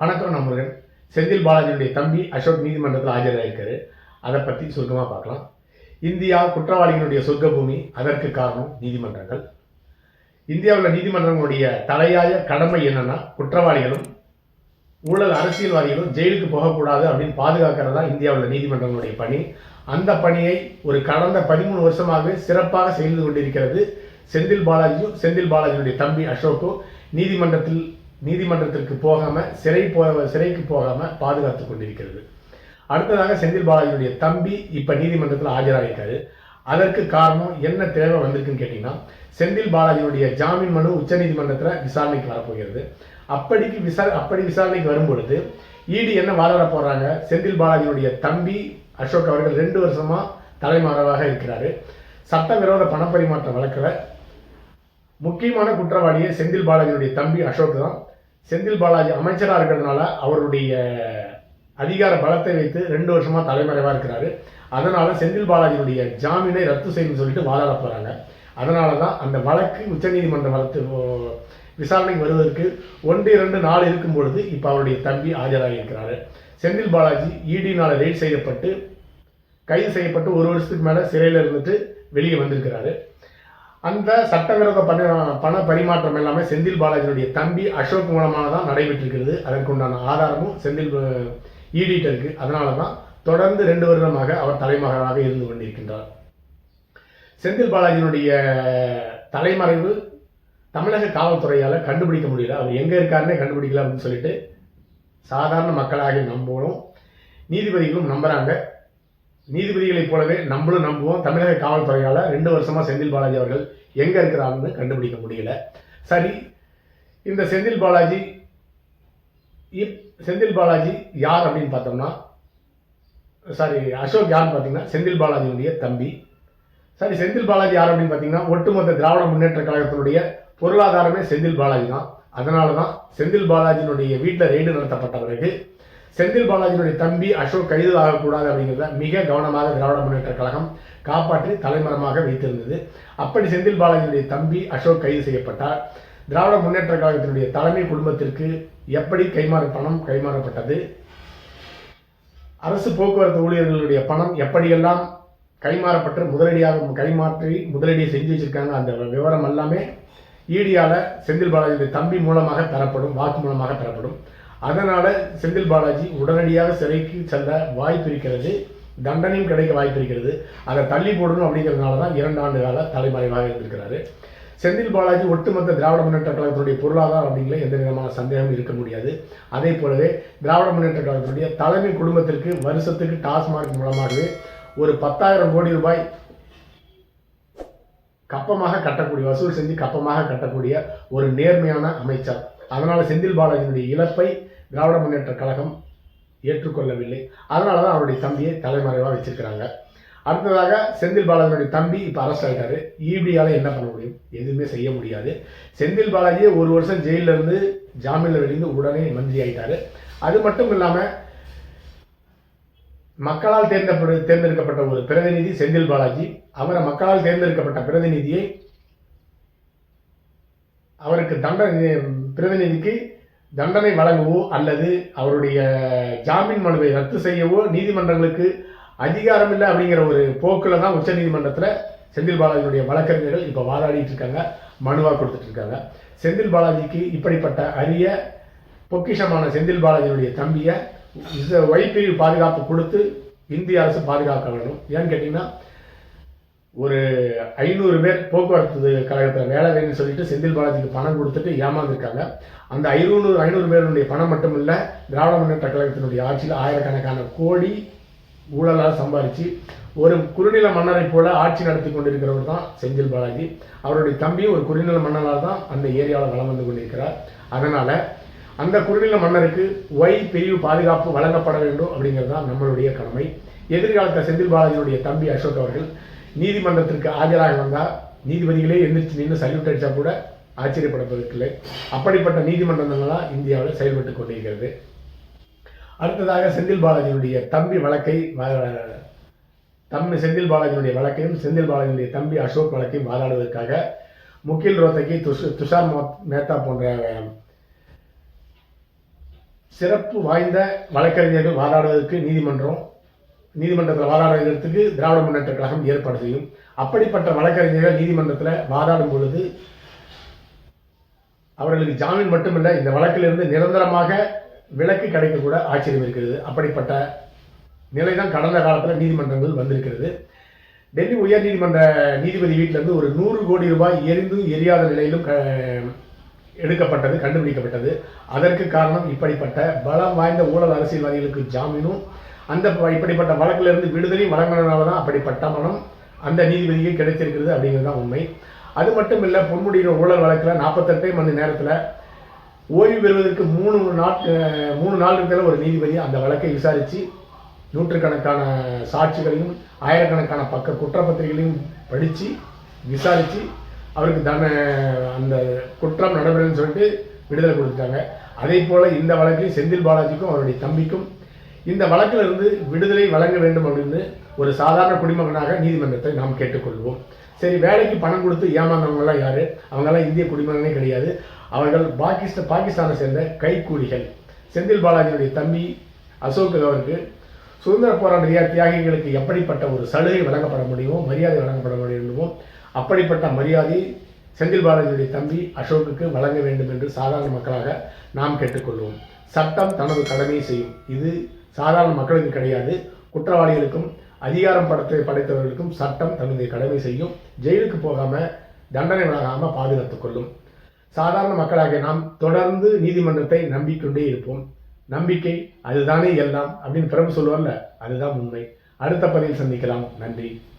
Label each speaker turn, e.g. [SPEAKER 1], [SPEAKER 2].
[SPEAKER 1] வணக்கம் நான் முருகன் செந்தில் பாலாஜியுடைய தம்பி அசோக் நீதிமன்றத்தில் ஆஜராயிருக்காரு. அதை பற்றி சுருக்கமாக பார்க்கலாம். இந்தியா குற்றவாளிகளுடைய சொர்க்க பூமி அதற்கு காரணம் நீதிமன்றங்கள். இந்தியாவில் நீதிமன்றங்களுடைய தலையாய கடமை என்னன்னா குற்றவாளிகளும் ஊழல் அரசியல்வாதிகளும் ஜெயிலுக்கு போகக்கூடாது அப்படின்னு பாதுகாக்கிறது தான் இந்தியாவில் நீதிமன்றங்களுடைய பணி. அந்த பணியை ஒரு கடந்த பதிமூணு வருஷமாகவே சிறப்பாக செய்து கொண்டிருக்கிறது செந்தில் பாலாஜியும் செந்தில் பாலாஜியுடைய தம்பி அசோக்கும். நீதிமன்றத்தில் நீதிமன்றத்திற்கு போகாமல் சிறை போ சிறைக்கு போகாமல் பாதுகாத்து கொண்டிருக்கிறது. அடுத்ததாக செந்தில் பாலாஜியுடைய தம்பி இப்போ நீதிமன்றத்தில் ஆஜராகிருக்காரு அதற்கு காரணம் என்ன தேவை வந்திருக்குன்னு கேட்டிங்கன்னா செந்தில் பாலாஜியுடைய ஜாமீன் மனு உச்சநீதிமன்றத்தில் விசாரணைக்கு வரப்போகிறது. அப்படிக்கு விசா அப்படி விசாரணைக்கு வரும்பொழுது இடி என்ன வர போகிறாங்க செந்தில் பாலாஜியுடைய தம்பி அசோக் அவர்கள் ரெண்டு வருஷமாக தலைமறைவாக இருக்கிறாரு. சட்டவிரோத பணப்பரிமாற்ற வழக்கில் முக்கியமான குற்றவாளியை செந்தில் பாலாஜியுடைய தம்பி அசோக் தான். செந்தில் பாலாஜி அமைச்சராக இருக்கிறதுனால அவருடைய அதிகார பலத்தை வைத்து ரெண்டு வருஷமாக தலைமறைவாக இருக்கிறாரு. அதனால செந்தில் பாலாஜியுடைய ஜாமீனை ரத்து செய்யணும்னு சொல்லிட்டு வாதாட போகிறாங்க அதனால தான் அந்த வழக்கு உச்சநீதிமன்ற வழக்கு விசாரணைக்கு வருவதற்கு ஒன்று இரண்டு நாள் இருக்கும் பொழுது இப்போ அவருடைய தம்பி ஆஜராகி இருக்கிறாரு. செந்தில் பாலாஜி இடினால் ரெய்ட் செய்யப்பட்டு கைது செய்யப்பட்டு ஒரு வருஷத்துக்கு மேலே சிறையில் இருந்துட்டு வெளியே வந்திருக்கிறாரு. அந்த சட்டவிரோத பண பண பரிமாற்றம் எல்லாமே செந்தில் பாலாஜியினுடைய தம்பி அசோக் மூலமாக தான் நடைபெற்றிருக்கிறது. அதற்குண்டான ஆதாரமும் செந்தில் ஈடிட்ட இருக்கு. அதனால தான் தொடர்ந்து ரெண்டு வருடமாக அவர் தலைமகனாக இருந்து கொண்டிருக்கின்றார். செந்தில் பாலாஜியினுடைய தலைமறைவு தமிழக காவல்துறையால் கண்டுபிடிக்க முடியல. அவர் எங்கே இருக்காருன்னே கண்டுபிடிக்கல அப்படின்னு சொல்லிட்டு சாதாரண மக்களாக நம்புவோம் நீதிபதிகளும் நம்புகிறாங்க நீதிபதிகளைப் போலவே நம்மளும் நம்புவோம். தமிழக காவல்துறையால் ரெண்டு வருஷமாக செந்தில் பாலாஜி அவர்கள் எங்கே இருக்கிறாங்கன்னு கண்டுபிடிக்க முடியல. சரி இந்த செந்தில் பாலாஜி இப் செந்தில் பாலாஜி யார் அப்படின்னு பார்த்தோம்னா சாரி அசோக் யார் பார்த்தீங்கன்னா செந்தில் பாலாஜியுடைய தம்பி. சரி செந்தில் பாலாஜி யார் அப்படின்னு பார்த்தீங்கன்னா ஒட்டுமொத்த திராவிட முன்னேற்ற கழகத்தினுடைய பொருளாதாரமே செந்தில் பாலாஜி தான். அதனால தான் செந்தில் பாலாஜியினுடைய வீட்டில் ரெய்டு நடத்தப்பட்ட பிறகு செந்தில் பாலாஜியினுடைய தம்பி அசோக் கைது ஆகக்கூடாது அப்படிங்கிறத மிக கவனமாக திராவிட முன்னேற்ற கழகம் காப்பாற்றி தலைமரமாக வைத்திருந்தது. அப்படி செந்தில் பாலாஜியினுடைய தம்பி அசோக் கைது செய்யப்பட்டார். திராவிட முன்னேற்ற கழகத்தினுடைய தலைமை குடும்பத்திற்கு எப்படி கைமாறு பணம் கைமாறப்பட்டது? அரசு போக்குவரத்து ஊழியர்களுடைய பணம் எப்படியெல்லாம் கைமாறப்பட்டு முதலடியாக கைமாற்றி முதலடியை செஞ்சு வச்சிருக்காங்க அந்த விவரம் எல்லாமே ஈடியால செந்தில் பாலாஜியுடைய தம்பி மூலமாக பெறப்படும் வாக்கு மூலமாக பெறப்படும் அதனால் செந்தில் பாலாஜி உடனடியாக சிறைக்கு செல்ல வாய்ப்பு இருக்கிறது. தண்டனையும் கிடைக்க வாய்ப்பு இருக்கிறது. அதை தள்ளி போடணும் அப்படிங்கிறதுனால தான் இரண்டு ஆண்டு கால தலைமறைவாக இருந்திருக்கிறாரு. செந்தில் பாலாஜி ஒட்டுமொத்த திராவிட முன்னேற்ற கழகத்தினுடைய பொருளாதாரம் அப்படிங்கிற எந்த விதமான சந்தேகமும் இருக்க முடியாது. அதே போலவே திராவிட முன்னேற்ற கழகத்தினுடைய தலைமை குடும்பத்திற்கு வருஷத்துக்கு டாஸ்மார்க் மூலமாகவே ஒரு பத்தாயிரம் கோடி ரூபாய் கப்பமாக கட்டக்கூடிய வசூல் செஞ்சு கப்பமாக கட்டக்கூடிய ஒரு நேர்மையான அமைச்சர். அதனால் செந்தில் பாலாஜியினுடைய இழப்பை திராவிட முன்னேற்ற கழகம் ஏற்றுக்கொள்ளவில்லை. அதனால தான் அவருடைய தம்பியை தலைமறைவாக வச்சிருக்கிறாங்க. அடுத்ததாக செந்தில் பாலாஜியுடைய தம்பி இப்போ அரெஸ்ட் ஆகிட்டாரு இபியால என்ன பண்ண முடியும்? எதுவுமே செய்ய முடியாது. செந்தில் பாலாஜியே ஒரு வருஷம் ஜெயிலிருந்து இருந்து வெளியிருந்து உடனே மந்திரி ஆகிட்டாரு அது மட்டும் இல்லாமல் மக்களால் தேர்ந்தப்படு தேர்ந்தெடுக்கப்பட்ட ஒரு பிரதிநிதி செந்தில் பாலாஜி அவரை மக்களால் தேர்ந்தெடுக்கப்பட்ட பிரதிநிதியை அவருக்கு தண்டனை பிரதிநிதிக்கு தண்டனை வழங்கவோ அல்லது அவருடைய ஜாமீன் மனுவை ரத்து செய்யவோ நீதிமன்றங்களுக்கு அதிகாரம் இல்லை அப்படிங்கிற ஒரு போக்கில் தான் உச்சநீதிமன்றத்தில் செந்தில் பாலாஜியுடைய வழக்கறிஞர்கள் இப்போ வாதாடிட்டு இருக்காங்க மனுவாக கொடுத்துட்டு இருக்காங்க. செந்தில் பாலாஜிக்கு இப்படிப்பட்ட அரிய பொக்கிஷமான செந்தில் பாலாஜியுடைய தம்பியை வைப்பிரிவு பாதுகாப்பு கொடுத்து இந்திய அரசு பாதுகாக்க வேண்டும். ஏன்னு கேட்டிங்கன்னா ஒரு ஐநூறு பேர் போக்குவரத்து கழகத்தில் வேலை வேணும்னு சொல்லிட்டு செந்தில் பாலாஜிக்கு பணம் கொடுத்துட்டு ஏமாந்துருக்காங்க. அந்த ஐநூறு ஐநூறு பேருடைய பணம் மட்டும் இல்லை திராவிட முன்னேற்ற கழகத்தினுடைய ஆட்சியில் ஆயிரக்கணக்கான கோடி ஊழலாக சம்பாதிச்சு ஒரு குறுநில மன்னரை போல ஆட்சி நடத்தி கொண்டிருக்கிறவர் தான் செந்தில் பாலாஜி. அவருடைய தம்பியும் ஒரு குறுநில மன்னராக தான் அந்த ஏரியாவில் வளம் வந்து கொண்டிருக்கிறார். அதனால் அந்த குறுநில மன்னருக்கு ஒய் பிரிவு பாதுகாப்பு வழங்கப்பட வேண்டும் அப்படிங்கிறது தான் நம்மளுடைய கடமை. எதிர்காலத்தில் செந்தில் பாலாஜியுடைய தம்பி அசோக் அவர்கள் நீதிமன்றத்திற்கு ஆஜராக வந்தால் நீதிபதிகளே எந்திரிச்சு நின்று சல்யூட் அடித்தா கூட ஆச்சரியப்படப்பதற்கில்லை அப்படிப்பட்ட நீதிமன்றங்கள் தான் இந்தியாவில் செயல்பட்டு கொண்டிருக்கிறது. அடுத்ததாக செந்தில் பாலாஜியினுடைய தம்பி வழக்கை தம்பி செந்தில் பாலாஜியினுடைய வழக்கையும் செந்தில் பாலாஜியினுடைய தம்பி அசோக் வழக்கையும் வாதாடுவதற்காக முகில் ரோத்தகி துஷ் துஷார் மேத்தா போன்ற சிறப்பு வாய்ந்த வழக்கறிஞர்கள் வாதாடுவதற்கு நீதிமன்றம் நீதிமன்றத்தில் வாதாடுவதற்கு திராவிட முன்னேற்ற கழகம் ஏற்பாடு செய்யும். அப்படிப்பட்ட வழக்கறிஞர்கள் நீதிமன்றத்தில் வாதாடும் பொழுது அவர்களுக்கு ஜாமீன் மட்டுமில்லை இந்த வழக்கிலிருந்து நிரந்தரமாக விலக்கு கிடைக்க கூட ஆச்சரியம் இருக்கிறது. அப்படிப்பட்ட நிலைதான் கடந்த காலத்தில் நீதிமன்றங்கள் வந்திருக்கிறது. டெல்லி உயர் நீதிமன்ற நீதிபதி வீட்டிலிருந்து ஒரு நூறு கோடி ரூபாய் எரிந்தும் எரியாத நிலையிலும் க எடுக்கப்பட்டது கண்டுபிடிக்கப்பட்டது. அதற்கு காரணம் இப்படிப்பட்ட பலம் வாய்ந்த ஊழல் அரசியல்வாதிகளுக்கு ஜாமீனும் அந்த ப- இப்படிப்பட்ட வழக்கிலிருந்து விடுதலை வழங்கினதுனால தான் அப்படிப்பட்ட மனம் அந்த நீதிபதிக்கு கிடைத்திருக்கிறது அப்படிங்கிறது தான் உண்மை. அது மட்டும் இல்லை பொன்முடியின் ஊழல் வழக்கில் நாற்பத்தெட்டே மணி நேரத்தில் ஓய்வு பெறுவதற்கு மூணு நாட் மூணு நாள் இருக்கிற ஒரு நீதிபதி அந்த வழக்கை விசாரித்து நூற்றுக்கணக்கான சாட்சிகளையும் ஆயிரக்கணக்கான பக்க குற்றப்பத்திரிகைகளையும் படித்து விசாரித்து அவருக்கு தன அந்த குற்றம் நடைபெறுன்னு சொல்லிட்டு விடுதலை கொடுத்துட்டாங்க. அதே போல் இந்த வழக்கில் செந்தில் பாலாஜிக்கும் அவருடைய தம்பிக்கும் இந்த வழக்கில் இருந்து விடுதலை வழங்க வேண்டும் அப்படின்னு ஒரு சாதாரண குடிமகனாக நீதிமன்றத்தை நாம் கேட்டுக்கொள்வோம். சரி வேலைக்கு பணம் கொடுத்து ஏமாந்தவங்களாம் யாரு? அவங்கெல்லாம் இந்திய குடிமகனே கிடையாது. அவர்கள் பாகிஸ்த பாகிஸ்தானை சேர்ந்த கைக்கூலிகள். செந்தில் பாலாஜியுடைய தம்பி அசோக் அவருக்கு சுதந்திர போராட்ட தியாகிகளுக்கு எப்படிப்பட்ட ஒரு சலுகை வழங்கப்பட முடியுமோ மரியாதை வழங்கப்பட முடியுமோ அப்படிப்பட்ட மரியாதை செந்தில் பாலாஜியுடைய தம்பி அசோக்குக்கு வழங்க வேண்டும் என்று சாதாரண மக்களாக நாம் கேட்டுக்கொள்வோம். சட்டம் தனது கடமையை செய்யும். இது சாதாரண மக்களுக்கு கிடையாது. குற்றவாளிகளுக்கும் அதிகாரம் படத்தை படைத்தவர்களுக்கும் சட்டம் தன்னுடைய கடமை செய்யும். ஜெயிலுக்கு போகாம தண்டனை வழங்காமல் பாதுகாத்துக் கொள்ளும். சாதாரண மக்களாகிய நாம் தொடர்ந்து நீதிமன்றத்தை நம்பிக்கொண்டே இருப்போம். நம்பிக்கை அதுதானே எல்லாம் அப்படின்னு பிரபு சொல்லுவார்ல அதுதான் உண்மை. அடுத்த பதிவில் சந்திக்கலாம். நன்றி.